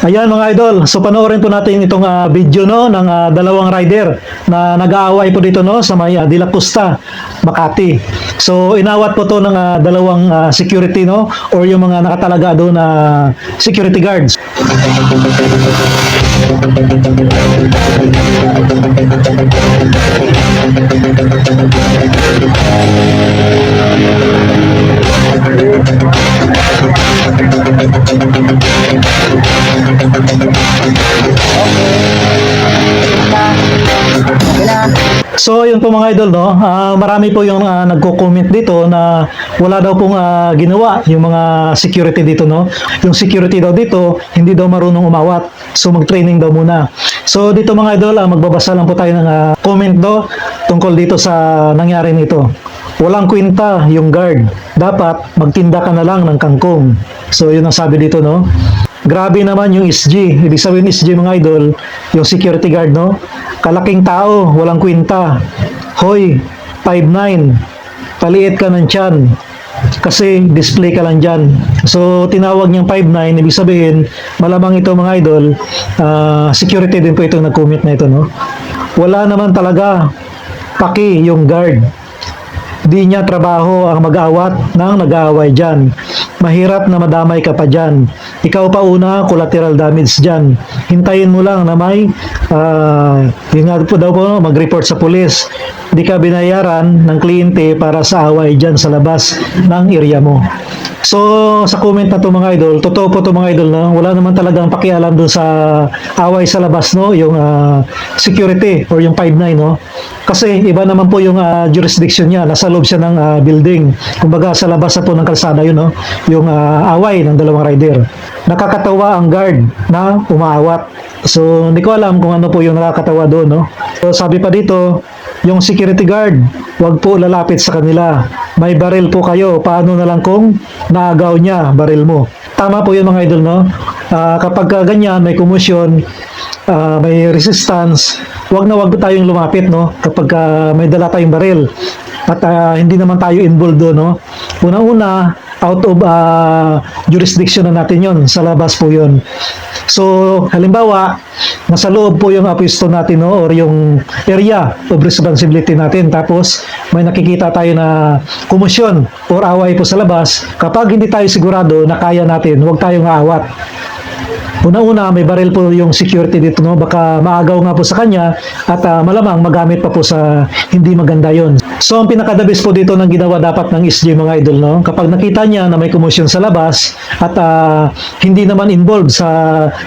Ayan mga idol, so panoorin po natin itong ah, video no ng ah, dalawang rider na nag-aaway po dito no sa may uh, Dilacusta, Makati. So inawat po to ng ah, dalawang ah, security no or yung mga nakatalaga doon na security guards. So yun po mga idol no, ah, marami po yung ah, nagko-comment dito na wala daw pong ah, ginawa yung mga security dito no. Yung security daw dito hindi daw marunong umawat. So mag-training daw muna. So dito mga idol, ah, magbabasa lang po tayo ng ah, comment do tungkol dito sa nangyari nito. Walang kwenta yung guard. Dapat magtinda ka na lang ng kangkong. So yun ang sabi dito no. Grabe naman yung SG. Ibig sabihin SG mga idol, yung security guard, no? Kalaking tao, walang kwenta. Hoy, 5'9", paliit ka ng tiyan. Kasi display ka lang dyan. So, tinawag niyang 5'9", ibig sabihin, malamang ito mga idol, ah, security din po itong nag-commit na ito, no? Wala naman talaga paki yung guard di niya trabaho ang mag-awat ng nag-aaway dyan. Mahirap na madamay ka pa dyan. Ikaw pa una, collateral damage dyan. Hintayin mo lang na may, uh, yun nga po daw po, mag-report sa pulis. Di ka binayaran ng kliyente para sa away dyan sa labas ng area mo. So, sa comment na to mga idol, totoo po to mga idol na wala naman talagang pakialam doon sa away sa labas, no? Yung ah, security or yung 5'9", no? Kasi iba naman po yung ah, jurisdiction niya, nasa loob siya ng ah, building. Kumbaga sa labas na po ng kalsada yun, no? Yung ah, away ng dalawang rider. Nakakatawa ang guard na umaawat. So, hindi ko alam kung ano po yung nakakatawa doon, no? So, sabi pa dito, yung security guard, wag po lalapit sa kanila. May baril po kayo. Paano na lang kung naagaw niya baril mo? Tama po yun mga idol, no? Ah, kapag ka ganyan, may commotion, ah, may resistance, wag na wag tayong lumapit, no? Kapag ka may dala tayong baril at ah, hindi naman tayo involved doon, no? Una-una, out of ah, jurisdiction na natin yon sa labas po yon so halimbawa nasa loob po yung apisto natin no or yung area of responsibility natin. Tapos may nakikita tayo na kumusyon or away po sa labas. Kapag hindi tayo sigurado na kaya natin huwag tayong aawat Una-una, may baril po yung security dito, no? Baka maagaw nga po sa kanya at ah, malamang magamit pa po sa hindi maganda yon. So, ang pinakadabis po dito ng ginawa dapat ng SJ mga idol, no? Kapag nakita niya na may commotion sa labas at ah, hindi naman involved sa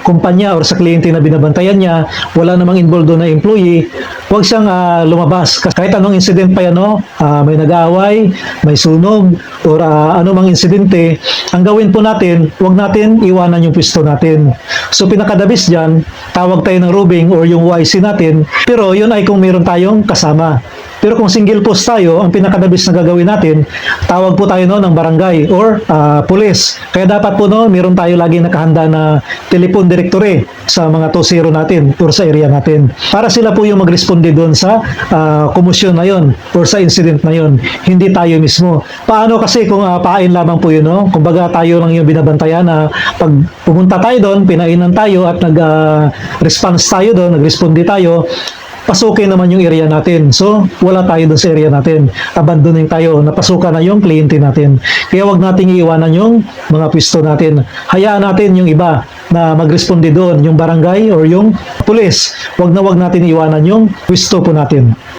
kumpanya or sa kliyente na binabantayan niya, wala namang involved doon na employee, huwag siyang ah, lumabas. Kahit anong incident pa yan, no? Ah, may nag-aaway, may sunog, or ah, anumang insidente, ang gawin po natin, huwag natin iwanan yung pisto natin. So pinakadabis dyan, tawag tayo ng rubing or yung YC natin, pero yun ay kung meron tayong kasama. Pero kung single post tayo, ang pinakadabis na gagawin natin, tawag po tayo no ng barangay or ah, police. Kaya dapat po no, meron tayo lagi nakahanda na telephone directory sa mga 20 natin or sa area natin. Para sila po yung magresponde doon sa ah, kumusyon na yon or sa incident na yon. Hindi tayo mismo. Paano kasi kung ah, pain lamang po yun, no? Kumbaga tayo lang yung binabantayan na pag pumunta tayo doon, pinainan tayo at nag-response tayo doon, nag-responde tayo, pasukin naman yung area natin. So, wala tayo dun sa area natin. Abandoning tayo, napasukan na yung kliyente natin. Kaya wag nating iiwanan yung mga pwesto natin. Hayaan natin yung iba na magresponde doon, yung barangay or yung pulis. Wag na wag natin iiwanan yung pwesto po natin.